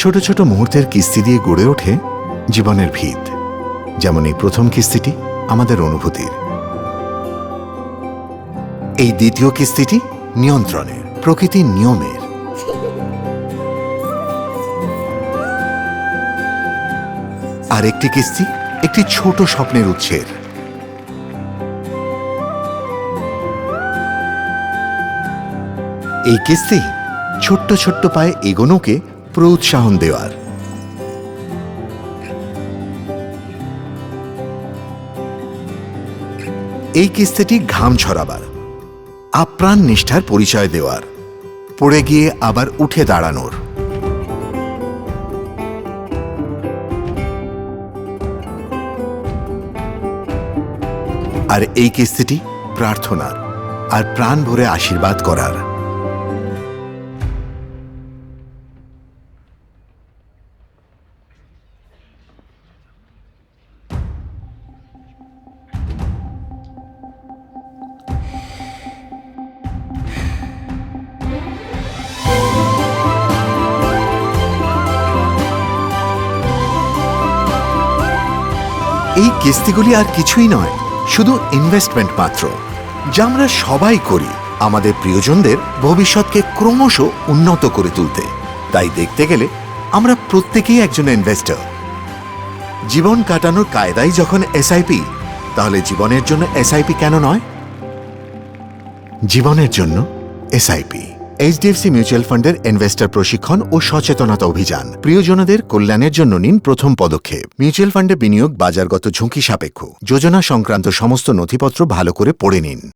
ছোট ছোট মুহূর্তের কিস্তি দিয়ে গড়ে ওঠে জীবনের ভিত, যেমন এই প্রথম কিস্তিটি আমাদের অনুভূতির। এই দ্বিতীয় কিস্তিটি নিয়ন্ত্রণের, প্রকৃতির নিয়মের। আর একটি কিস্তি একটি ছোট স্বপ্নের উৎসের। এই কিস্তি ছোট্ট ছোট্ট পায়ে এগোনোকে প্রোৎসাহন দেওয়ার। এই কিস্তিটি ঘাম ছড়াবার, আপ্রাণ নিষ্ঠার পরিচয় দেওয়ার, পড়ে গিয়ে আবার উঠে দাঁড়ানোর। আর এই কিস্তিটি প্রার্থনার, আর প্রাণ ভরে আশীর্বাদ করার। এই কিস্তিগুলি আর কিছুই নয়, শুধু ইনভেস্টমেন্ট মাত্র, যা আমরা সবাই করি আমাদের প্রিয়জনদের ভবিষ্যৎকে ক্রমশ উন্নত করে তুলতে। তাই দেখতে গেলে আমরা প্রত্যেকেই একজন ইনভেস্টর জীবন কাটানোর কায়দাই যখন এসআইপি তাহলে জীবনের জন্য এসআইপি কেন নয়? জীবনের জন্য এসআইপি এইচডিএফসি মিউচুয়াল ফান্ডের ইনভেস্টার প্রশিক্ষণ ও সচেতনতা অভিযান। প্রিয়জনদের কল্যাণের জন্য নিন প্রথম পদক্ষেপ। মিউচুয়াল ফান্ডে বিনিয়োগ বাজারগত ঝুঁকি সাপেক্ষ। যোজনা সংক্রান্ত সমস্ত নথিপত্র ভালো করে পড়ে নিন।